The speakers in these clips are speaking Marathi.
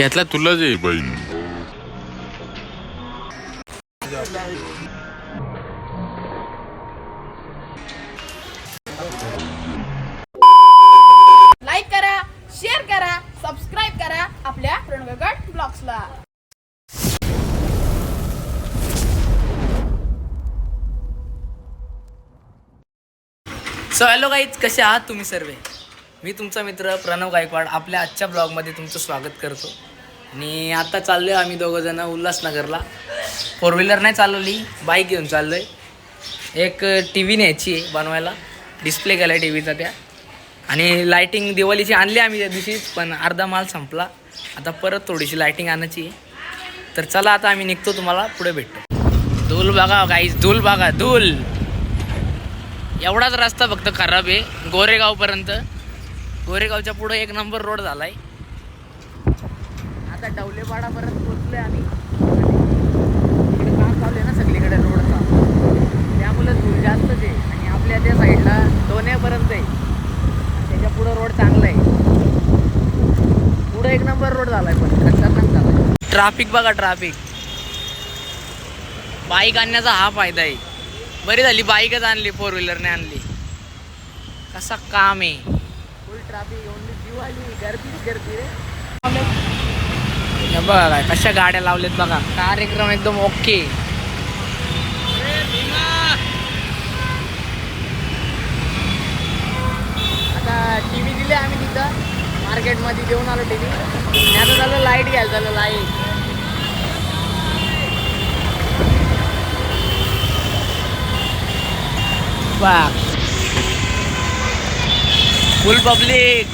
घेतला तुलाच आहे बहीण. लाईक करा शेअर करा सबस्क्राईब करा आपल्या प्रणवगड ब्लॉग्सला. सो हॅलो गाईज कसे आहात तुम्ही सर्व? मी तुमचा मित्र प्रणव गायकवाड आपल्या आजच्या ब्लॉगमध्ये तुमचं स्वागत करतो. आणि आता चाललो आहे आम्ही दोघंजणं उल्हासनगरला. फोर व्हीलर नाही चालवली बाईक घेऊन चाललो आहे एक टी व्ही न्यायची आहे बनवायला. डिस्प्ले केला आहे टी व्हीचा त्या. आणि लायटिंग दिवाळीची आणली आम्ही त्या दिवशीच पण अर्धा माल संपला. आता परत थोडीशी लायटिंग आणायची आहे. तर चला आता आम्ही निघतो तुम्हाला पुढे भेटतो धूल बघा गाईज धूल बघा धूल. एवढाच रस्ता फक्त खराब आहे. गोरेगावपर्यंत. गोरेगावच्या पुढं एक नंबर रोड झाला आहे आता डवलेवाडापर्यंत पोचलो आहे आम्ही. इकडे काम चालू आहे ना सगळीकडे रोडचा. त्यामुळे धूळ जास्तच आहे आणि आपल्या त्या साईडला दोन्हीपर्यंत आहे. त्याच्या पुढं रोड चांगला आहे. पुढं एक नंबर रोड झालाय पण खतरनाक झालाय. ट्राफिक बघा ट्राफिक. बाईक आणण्याचा हा फायदा आहे. बरी झाली बाईकच आणली फोर व्हीलरने आणली. कसा काम आहे. फुल ट्राफिक ओनली दिवाळी गर्दीच गर्दी रे. बघा काय कशा गाड्या लावल्यात बघा. कार्यक्रम एकदम ओके. आता टी व्ही दिले आम्ही तिथं. मार्केटमध्ये देऊन आलो टी व्ही आता झालं लाइट घ्यायला झालं लाइट फुल पब्लिक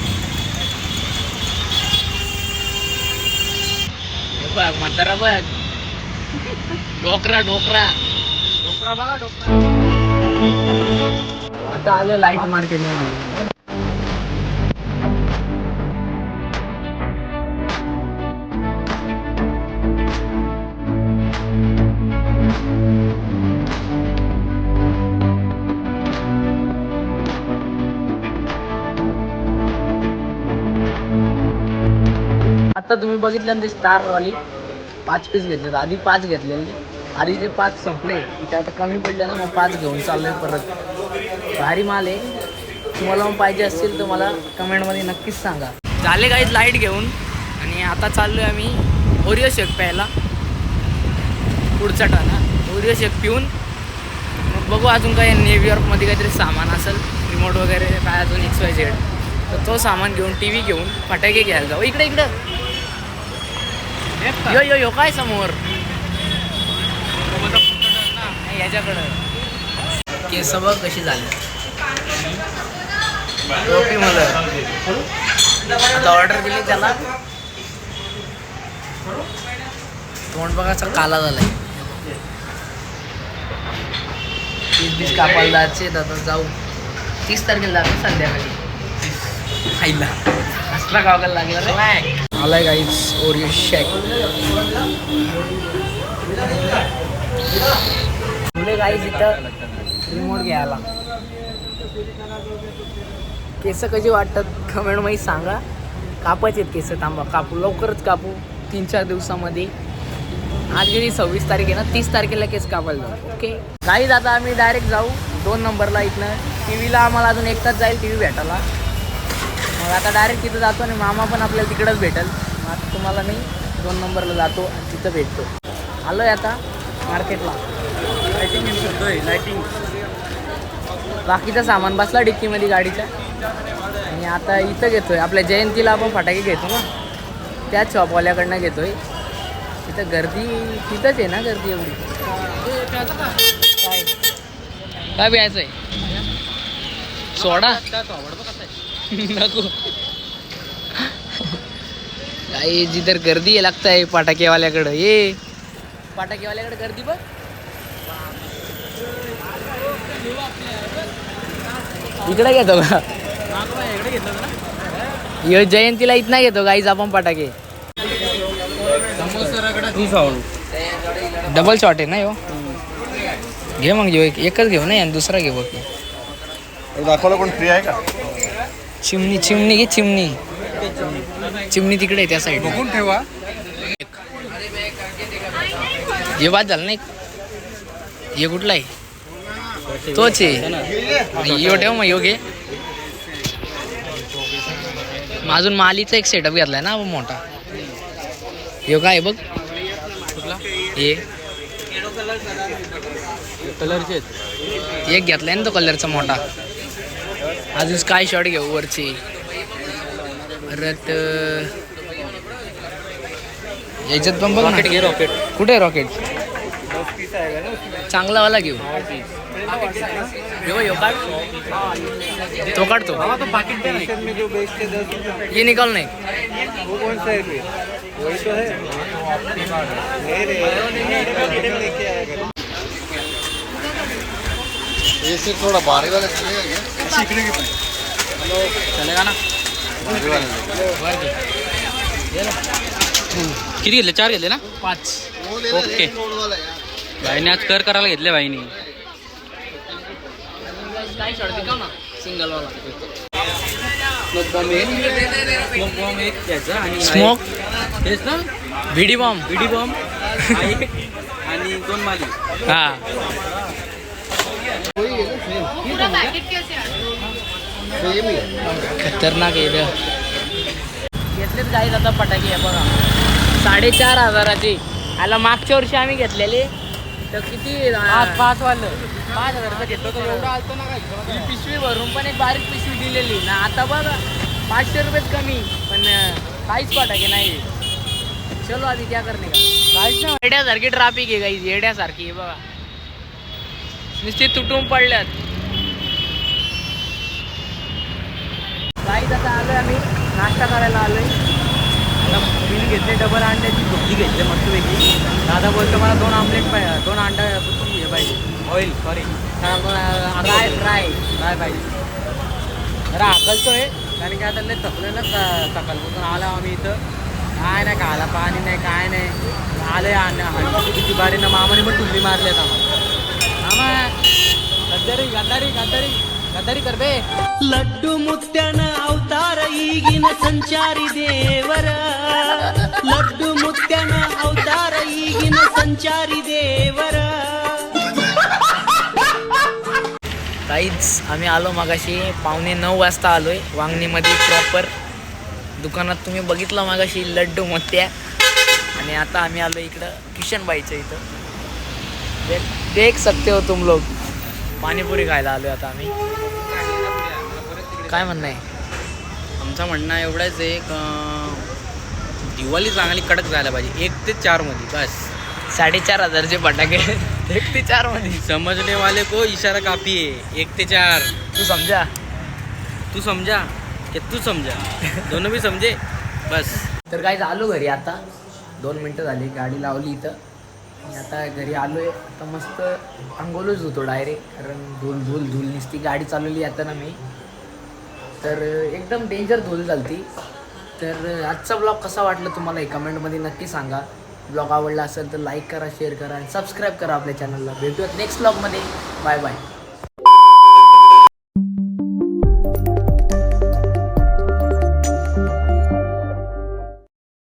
बघ म्हातारा बघ. डोकरा डोकरा. डोकरा बघा डोकरा. आता आलं लाइट मार्केट आता तुम्ही बघितलं ते स्टार वाली. पाच पीस घेतले आधी पाच घेतलेले. आधी ते पाच संपले. ते आता कमी पडले ना मग पाच घेऊन चाललोय परत. भारी माल आहे. तुम्हाला मग पाहिजे असतील तर मला कमेंटमध्ये नक्कीच सांगा. झाले काहीच लाइट घेऊन. आणि आता चाललोय आम्ही ओरिओ शेक प्यायला. पुढचा टाना ओरिओ शेक पिऊन. मग बघू अजून काय न्यूयॉर्कमध्ये काहीतरी सामान असेल रिमोट वगैरे काय अजून एक्स वाय झेड तर तो सामान घेऊन टी व्ही घेऊन फटाके घ्यायला जाऊ. इकडे इकडं. यो यो यो काय समोर? नाही, याच्याकडं. केस बघ कशी झाली? टोपी मला. आता ऑर्डर दिली त्याला. तोंड बघाचा काला झालाय. तीस बीस कापायला जायचे आता जाऊ. तीस तारखेला जातो संध्याकाळी. खायला असला गावाला लागला. रे आलाय गाईज ओरिओ शॅक मुले गाईज इथं रिमोट घ्यायला. केस कशी वाटतात कमेंटमध्ये सांगा. कापायचे आहेत केस थांबा कापू. लवकरच कापू. तीन चार दिवसामध्ये. आज गेली सव्वीस तारीख आहे ना तीस तारखेला केस कापायला जाऊ. ओके गाईज आता आम्ही डायरेक्ट जाऊ. दोन नंबरला इथनं. टी व्हीला आम्हाला अजून एक तास जाईल टी व्ही भेटायला. मग आता डायरेक्ट तिथं जातो आणि मामा पण आपल्याला तिकडंच भेटेल. मग आता तुम्हाला मी दोन नंबरला जातो आणि तिथं भेटतो. आलो आहे आता मार्केटला. लायटिंग लायटिंग बाकीचा सामान बसला डिक्कीमध्ये गाडीच्या आणि आता इथं घेतोय. आपल्या जयंतीला आपण फटाके घेतो ना. त्याच शॉपवाल्याकडनं घेतोय. तिथं गर्दी तिथंच आहे ना गर्दी एवढी? काय? काय प्यायचं आहे सोडा नको. काय जिधर गर्दी आहे लागत आहे फटाकेवाल्याकडं ये. फटाकेवाल्याकडे गर्दी बघ. इकडे घेतो का? यो जयंतीला इथं घेतो गाईज आपण फटाके डबल शॉट आहे ना यो? घे मग घेऊ एक एकच घेऊ ना आणि दुसरा घेऊ दाखवलं कोण फ्री आहे का? चिमणी चिमणी घे चिमणी. चिमणी तिकडे आहे त्या साईड बघून ठेवा. हे बाद झालं नाही? हे कुठला आहे? तोच आहे. यो ठेव मग यो घे. अजून मालीचा एक सेटअप घेतलाय ना मोठा. यो काय आहे बघ. हे कलरचे एक घेतलाय ना तो कलरचा मोठा. अजून स्काय शॉट घेऊ वरची परत याच्यात पण बघ ना घे रॉकेट कुठे आहे रॉकेट चांगला वाला घेऊ तो काढतो तो पाकिट में जो बेचते दस रुपये ये निकाल नाही वो कौन सा है ऐसे थोड़ा भारी वाला चलेगा क्या चलेगा ना किती घेतले चार घेतले ना पाच वो ले ले ओके. भाईने आज कर करायला घेतले भाईने स्मोक तेच ना व्हिडी बॉम्ब विडी बॉम्ब आणि दोन माली हा पूरा पैकेट कैसे आता सेम ही है खतरनाक आहे इथं. घेतलेत काही आता फटाके आहे बघा. साडेचार हजाराचे. आला मागच्या वर्षी आम्ही घेतलेले. तर किती पाच पाच वालं. पाच हजार घेतलं तर एवढं आलतं ना ही पिशवी भरून पण एक बारीक पिशवी दिलेली. ना आता बघा पाचशे रुपयेच कमी. पण काहीच फटाके नाही. चलो आधी क्या करणे का? काहीच ना येड्यासारखी ट्राफिक आहे काही येड्यासारखी आहे बघा. नुसती तुटून पडल्यात. काहीच आता आलोय आम्ही. नाश्ता करायला आलोय. बिल घेतले डबल अंड्याची भुर्जी घेतली मस्तपैकी. दादा बोलतो मला दोन आमलेट पाहिजे दोन अंडा भुर्जी हे पाहिजे? ऑइल सॉरी फ्राय फ्राय काय पाहिजे. जरा हाकलतोय कारण की आता लय थकलोय ना सकाळपासून. आलो आम्ही इथं. काय नाही खायला पाणी नाही काय नाही. आले हलकी बारीनं मामाने पण टुल्ली मारल्यात आम्हाला. मामा गद्दारी गद्दारी गद्दारी. गद्दारी कर बे ಲಡ್ಡು ಮುತ್ಯನ ಅವತಾರ ಈಗಿನ ಸಂಚಾರಿ ದೇವರ ಲಡ್ಡು ಮುತ್ಯನ ಅವತಾರ ಈಗಿನ ಸಂಚಾರಿ ದೇವರ काहीच आम्ही आलो मागाशी पावणे नऊ वाजता आलोय वांगणीमध्ये प्रॉपर दुकानात तुम्ही बघितलं मागाशी लड्डू मोत्या आणि आता आम्ही आलो इकडं किशनबाईच्या इथं देख देख सकते हो तुम लोग पाणीपुरी खायला आलोय आता आम्ही. काय म्हणणं आहे? आमचं म्हणणं एवढंच आहे का दिवाळी चांगली कडक झाल्या पाहिजे. एक ते चारमध्ये बस. साडेचार हजारचे फटाके. एक ते चारमध्ये. समजने वाले को इशारा काफी है एक ते चार. तू समजा. तू समजा. कि तू समजा. दोनों भी समजे. बस. तर काय आलो घरी आता. दोन मिनटं झाली गाडी लावली इथं. आणि आता घरी आलो आहे आता मस्त आंघोलच होतो डायरेक्ट कारण धूल धूल धूल निसती. गाडी चालवली आता ना मी. तर एकदम डेंजर धूल झालती. तर आजचा ब्लॉग कसा वाटला तुम्हाला हे कमेंटमध्ये नक्की सांगा. ब्लॉग आवडला असेल तर लाईक करा शेअर करा आणि सबस्क्राईब करा आपल्या चॅनलला भेटूयात नेक्स्ट ब्लॉगमध्ये बाय बाय